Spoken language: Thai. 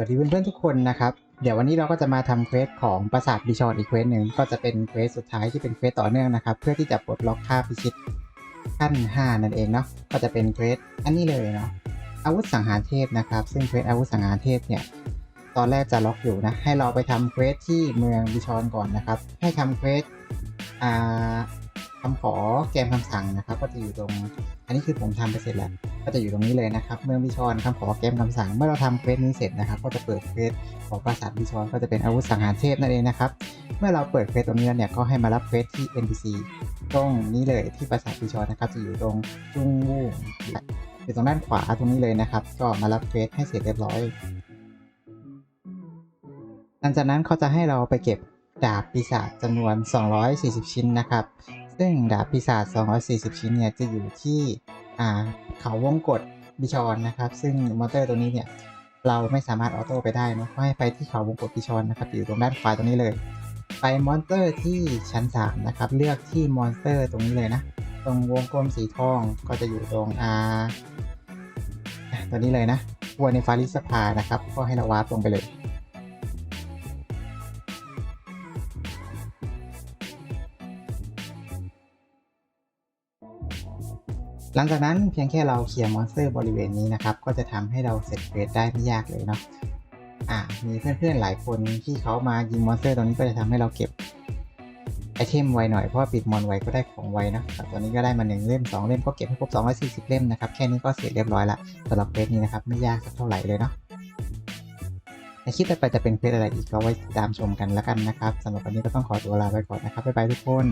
วัสดีเพื่อนๆทุกคนนะครับ เดี๋ยววันนี้เราก็จะมาทำเควสของปราสาทบิชอนอีกเควสหนึ่งก็จะเป็นเควสสุดท้ายที่เป็นเควสต่อเนื่องนะครับ เพื่อที่จะปลดล็อกค่าพิชิตขั้น 5 นั่นเองเนาะก็จะเป็นเควสอันนี้เลยเนาะอาวุธสังหารเทพนะครับ ซึ่งเควสอาวุธสังหารเทพเนี่ยตอนแรกจะล็อกอยู่นะให้เราไปทำเควสที่เมืองบิชอนก่อนนะครับ ให้ทำเควสอ่า คำขอแกมคำสั่งนะครับ ก็จะอยู่ตรง อันนี้คือผมทำไปเสร็จแล้ว ก็จะอยู่ตรงนี้เลยนะครับเมื่องบิชอนคำขอแกมคำสั่ง เมื่อเราทำเควสนี้เสร็จนะครับ ก็จะเปิดเควสของปราสาทบิชอนก็จะเป็นอาวุธสังหารเทพนั่นเองนะครับเมื่อเราเปิดเควสตรงนี้แล้วเนี่ยก็ให้มารับเควสที่ NPC ตรงนี้เลยที่ปราสาทบิชอนนะครับจะอยู่ตรงจุ้งวูอยู่ตรงด้านขวาตรงนี้เลยนะครับ ก็มารับเควสให้เสร็จเรียบร้อยหลังจากนั้นเขาจะให้เราไปเก็บดาบปีศาจจำนวน 240 ชิ้นนะครับ ซึ่งดาบปีศาจ240 ชิ้นเนี่ยจะอยู่ที่อ่าเขาวงกฏบิชอนนะครับ ซึ่งมอนเตอร์ตัวนี้เนี่ยเราไม่สามารถออโต้ไปได้นะก็ให้ไปที่เขาวงกฏบิชอนนะครับอยู่ตรงด้านขวาตรงนี้เลย ไปมอนเตอร์ที่ชั้น 3 นะครับ เลือกที่มอนเตอร์ตรงนี้เลยนะ ตรงวงกลมสีทองก็จะอยู่ตรงอ่าตัวนี้เลยนะวัวในฟาริสภานะครับ ก็ให้เราวาร์ปลงไปเลย หลังจากนั้นเพียงแค่เราเคลียร์มอนสเตอร์บริเวณนี้นะครับ ก็จะทำให้เราเสร็จเควสได้ไม่ยากเลยเนาะอ่ามีเพื่อนๆหลายคนที่เขามายิงมอนสเตอร์ตรงนี้ก็จะทำให้เราเก็บไอเทมไวหน่อยเพราะปิดมอนไวก็ได้ของไวนะแต่ตอนนี้ก็ได้มาหนึ่งเล่มสองเล่มก็เก็บให้ครบ240 เล่มนะครับ แค่นี้ก็เสร็จเรียบร้อยละสำหรับเควสนี้นะครับ ไม่ยากสักเท่าไหร่เลยเนาะในคลิปต่อไปจะเป็นเควสอะไรอีกก็ไว้ตามชมกันแล้วกันนะครับสำหรับวันนี้ก็ต้องขอตัวลาไปก่อนนะครับบ๊ายบายทุกคน